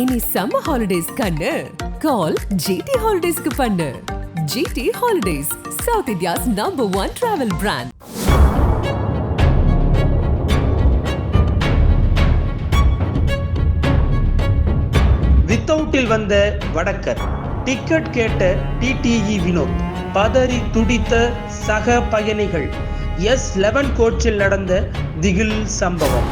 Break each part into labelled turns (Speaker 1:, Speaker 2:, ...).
Speaker 1: இனி summer holidays கண்ணு. கால் GT ஹாலிடேஸ்க்கு பண்ணு. GT holidays south India's number one travel brand
Speaker 2: வித்தவுட்டில் வந்த வடக்கர் டிக்கெட் கேட்ட டிடிஇ வினோத் பதறி துடித்த சக பயணிகள் எஸ் லெவன் கோச்சில் நடந்த திகில் சம்பவம்.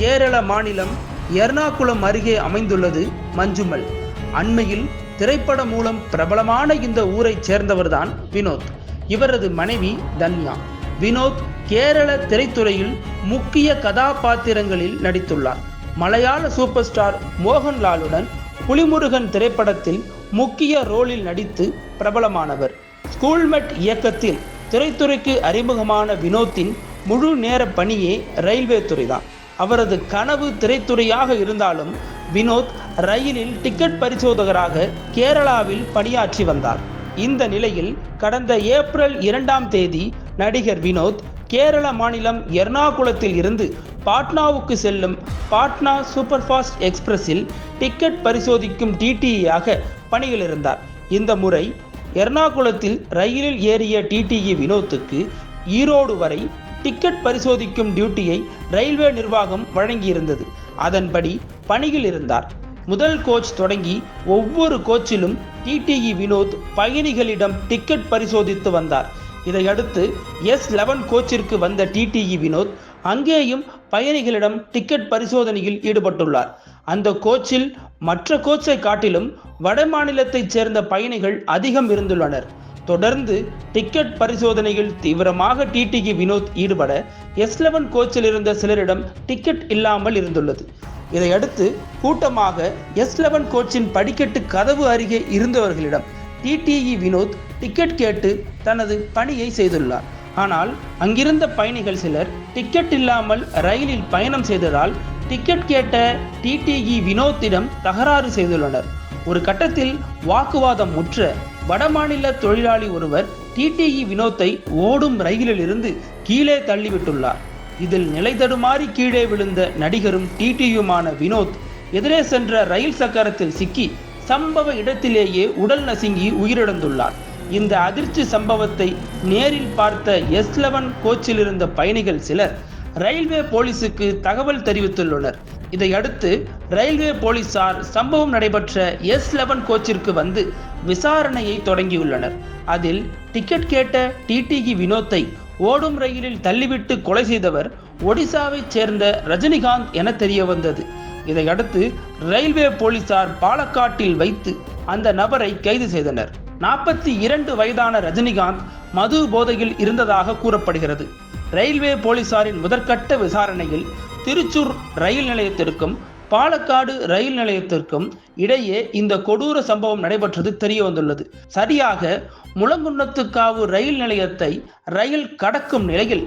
Speaker 2: கேரள மாநிலம் எர்ணாகுளம் அருகே அமைந்துள்ளது மஞ்சுமல். அண்மையில் திரைப்படம் மூலம் பிரபலமான இந்த ஊரைச் சேர்ந்தவர்தான் வினோத். இவரது மனைவி தன்யா. வினோத் கேரள திரைத்துறையில் முக்கிய கதாபாத்திரங்களில் நடித்துள்ளார். மலையாள சூப்பர் ஸ்டார் மோகன்லாலுடன் புலிமுருகன் திரைப்படத்தில் முக்கிய ரோலில் நடித்து பிரபலமானவர். ஸ்கூல்மெட் இயக்கத்தில் திரைத்துறைக்கு அறிமுகமான வினோத்தின் முழு நேர பணியே ரயில்வே துறைதான். அவரது கனவு திரைத்துறையாக இருந்தாலும் வினோத் ரயிலில் டிக்கெட் பரிசோதகராக கேரளாவில் பணியாற்றி வந்தார். இந்த நிலையில் கடந்த ஏப்ரல் இரண்டாம் தேதி நடிகர் வினோத் கேரள மாநிலம் எர்ணாகுளத்தில் இருந்து பாட்னாவுக்கு செல்லும் பாட்னா சூப்பர்ஃபாஸ்ட் எக்ஸ்பிரஸில் டிக்கெட் பரிசோதிக்கும் டிடிஇயாக பணியில் இருந்தார் இந்த முறை எர்ணாகுளத்தில் ரயிலில் ஏறிய டிடிஇ வினோத்துக்கு ஈரோடு வரை டிக்கெட் பரிசோதிக்கும் டியூட்டியை ரயில்வே நிர்வாகம் வழங்கியிருந்தது. அதன்படி பணியில் இருந்தார். முதல் கோச் தொடங்கி ஒவ்வொரு கோச்சிலும் டிடிஇ வினோத் பயணிகளிடம் டிக்கெட் பரிசோதித்து வந்தார். இதையடுத்து எஸ் லெவன் கோச்சிற்கு வந்த டிடிஇ வினோத் அங்கேயும் பயணிகளிடம் டிக்கெட் பரிசோதனையில் ஈடுபட்டுள்ளார். அந்த கோச்சில் மற்ற கோச்சை காட்டிலும் வட மாநிலத்தைச் சேர்ந்த பயணிகள் அதிகம் இருந்துள்ளனர். தொடர்ந்து டிக்கெட் பரிசோதனையில் தீவிரமாக டிடிஇ வினோத் ஈடுபட எஸ் லெவன் கோச்சில் இருந்த சிலரிடம் டிக்கெட் இல்லாமல் இருந்துள்ளது. இதையடுத்து கூட்டமாக எஸ் லெவன் கோச்சின் படிக்கட்டு கதவு அருகே இருந்தவர்களிடம் டிடிஇ வினோத் டிக்கெட் கேட்டு தனது பணியை செய்துள்ளார். ஆனால் அங்கிருந்த பயணிகள் சிலர் டிக்கெட் இல்லாமல் ரயிலில் பயணம் செய்ததால் டிக்கெட் கேட்ட டிடிஇ வினோத்திடம் தகராறு செய்துள்ளனர். ஒரு கட்டத்தில் வாக்குவாதம் முற்ற வடமாநில தொழிலாளி ஒருவர் டிடிஇ வினோத்தை ஓடும் ரயிலில் இருந்து கீழே தள்ளிவிட்டுள்ளார். இதில் நிலை தடுமாறி கீழே விழுந்த நடிகரும் டிடியுமான வினோத் எதிரே சென்ற ரயில் சக்கரத்தில் சிக்கி சம்பவ இடத்திலேயே உடல் நசுங்கி உயிரிழந்துள்ளார். இந்த அதிர்ச்சி சம்பவத்தை நேரில் பார்த்த எஸ் லெவன் கோச்சில் இருந்த பயணிகள் சிலர் ரயில்வே போலீசுக்கு தகவல் தெரிவித்துள்ளனர். இதையடுத்து ரயில்வே போலீசார் சம்பவம் நடைபெற்ற எஸ் லெவன் கோச்சிற்கு வந்து விசாரணையை தொடங்கியுள்ளனர். அதில் டிக்கெட் கேட்ட டிடிஇ வினோத்தை ஓடும் ரயிலில் தள்ளிவிட்டு கொலை செய்தவர் ஒடிசாவைச் சேர்ந்த ரஜினிகாந்த் என தெரிய வந்தது இதையடுத்து ரயில்வே போலீசார் பாலக்காட்டில் வைத்து அந்த நபரை கைது செய்தனர். நாற்பத்தி இரண்டு வயதான ரஜினிகாந்த் மது போதையில் இருந்ததாக கூறப்படுகிறது. ரயில்வே போலீசாரின் முதற்கட்ட விசாரணையில் திருச்சூர் ரயில் நிலையத்திற்கும் பாலக்காடு ரயில் நிலையத்திற்கும் இடையே இந்த கொடூர சம்பவம் நடைபெற்றது தெரிய வந்துள்ளது சரியாக முழங்குன்னத்துக்காவு ரயில் நிலையத்தை ரயில் கடக்கும் நிலையில்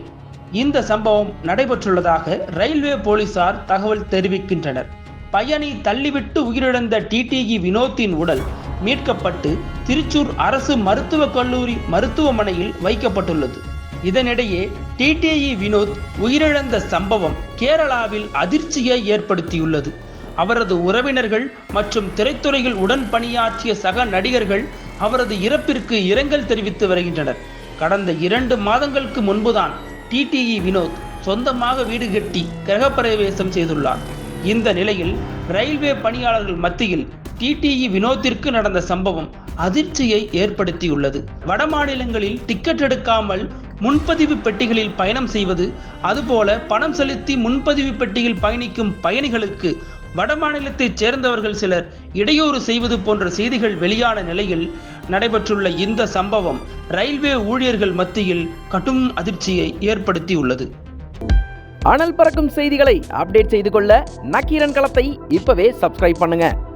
Speaker 2: இந்த சம்பவம் நடைபெற்றுள்ளதாக ரயில்வே போலீசார் தகவல் தெரிவிக்கின்றனர். பயணி தள்ளிவிட்டு உயிரிழந்த டிடிஇ வினோத்தின் உடல் மீட்கப்பட்டு திருச்சூர் அரசு மருத்துவக் கல்லூரி மருத்துவமனையில் வைக்கப்பட்டுள்ளது. இதனிடையே டிடிஇ வினோத் உயிரிழந்த சம்பவம் கேரளாவில் அதிர்ச்சியை ஏற்படுத்தியுள்ளது. அவரது உறவினர்கள் மற்றும் திரைத்துறையில் உடன் பணியாற்றிய சக நடிகர்கள் அவரது இறப்பிற்கு இரங்கல் தெரிவித்து வருகின்றனர். கடந்த இரண்டு மாதங்களுக்கு முன்புதான் டிடிஇ வினோத் சொந்தமாக வீடு கட்டி கிரகப்பிரவேசம் செய்துள்ளார். இந்த நிலையில் ரயில்வே பணியாளர்கள் மத்தியில் டிடிஇ வினோத்திற்கு நடந்த சம்பவம் அதிர்ச்சியை ஏற்படுத்தியுள்ளது. வட மாநிலங்களில் டிக்கெட் எடுக்காமல் முன்பதிவு பெட்டிகளில் பயணம் செய்வது அதுபோல பணம் செலுத்தி முன்பதிவு பெட்டியில் பயணிக்கும் பயணிகளுக்கு வடமாநிலத்தைச் சேர்ந்தவர்கள் சிலர் இடையூறு செய்வது போன்ற செய்திகள் வெளியான நிலையில் நடைபெற்றுள்ள இந்த சம்பவம் ரயில்வே ஊழியர்கள் மத்தியில் கடும் அதிர்ச்சியை ஏற்படுத்தியுள்ளது.
Speaker 3: அனல் பறக்கும் செய்திகளை அப்டேட் செய்து கொள்ள நக்கீரன் களத்தை இப்பவே சப்ஸ்கிரைப் பண்ணுங்க.